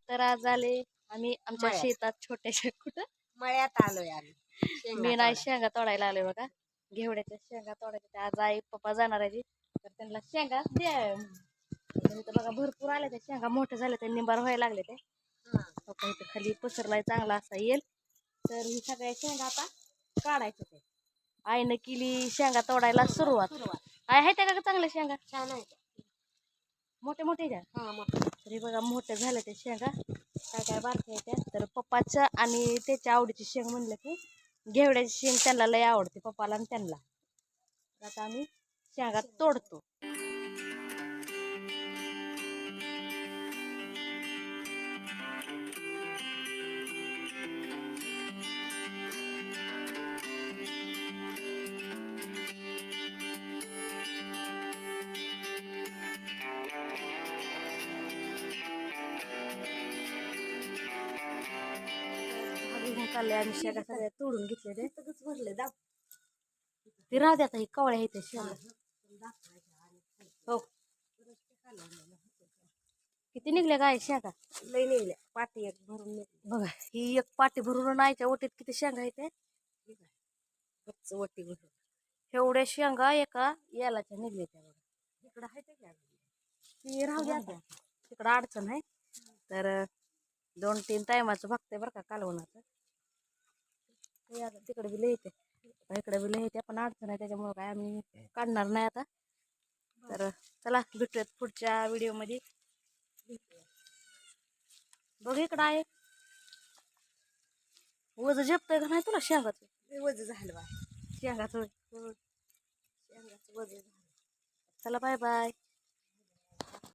तर आज आले आम्ही आमच्या मळ्यात. शेतात छोट्याशा कुठं? मळ्यात आलोय आम्ही. शेंगा मी नाही तोडायला. शेंगा तोडायला आलोय बघा. घेवड्याच्या शेंगा तोडायच्या. त्या आज आई पप्पा जाणार आहे. तर त्यांना शेंगा द्या तर इथं बघा भरपूर आले त्या शेंगा. मोठे झाले ते निंबार व्हायला लागले ते. हा. पप्पा इथं खाली पसरलाय चांगला असा येईल. तर ही सगळ्या शेंगा आता काढायचं ते आईनं केली शेंगा तोडायला सुरुवात. आहे त्या का चांगल्या शेंगा? छान आहे? मोठे मोठे द्या हा मोठं. तरी बघा मोठ्या झाल्या त्या शेंगा. काय काय आहेत त्या? तर पप्पाच्या आणि त्याच्या आवडीची शेंग म्हणलं की घेवड्याची शेंग त्यांना लय आवडते पप्पाला आणि त्यांना. आता आम्ही शेंगा तोडतो. आम्ही शेंगा सगळ्या तोडून घेतले ते सगळंच भरले दाब. ते राहते आता ही कवळ्या आहेत त्या हो. किती निघल्या काय शेंगा? लई नेल्या पाठी एक भरून नेली बघा ही एक पाटी भरून आईच्या ओटीत किती शेंगा आहेत गच्च वटी भरून. एवढ्या शेंगा एका यालाच्या निघल्या त्या बघा. इकडं आहे ते ती राहू द्या तिकडं अडचण आहे. तर दोन तीन टायमाचं बघते बरं का कालवणाचं आता तिकडे बी लिहिते इकडे बी लिहिते पण अडचण आहे त्याच्यामुळं काय आम्ही काढणार नाही आता. तर चला भेटूयात पुढच्या व्हिडिओमध्ये. बघ इकडं आहे. वज झेपतंय का नाही तुला शेंगाचं? वज झालं बा शेंगाचं शेंगाचं वज झालं. चला बाय बाय.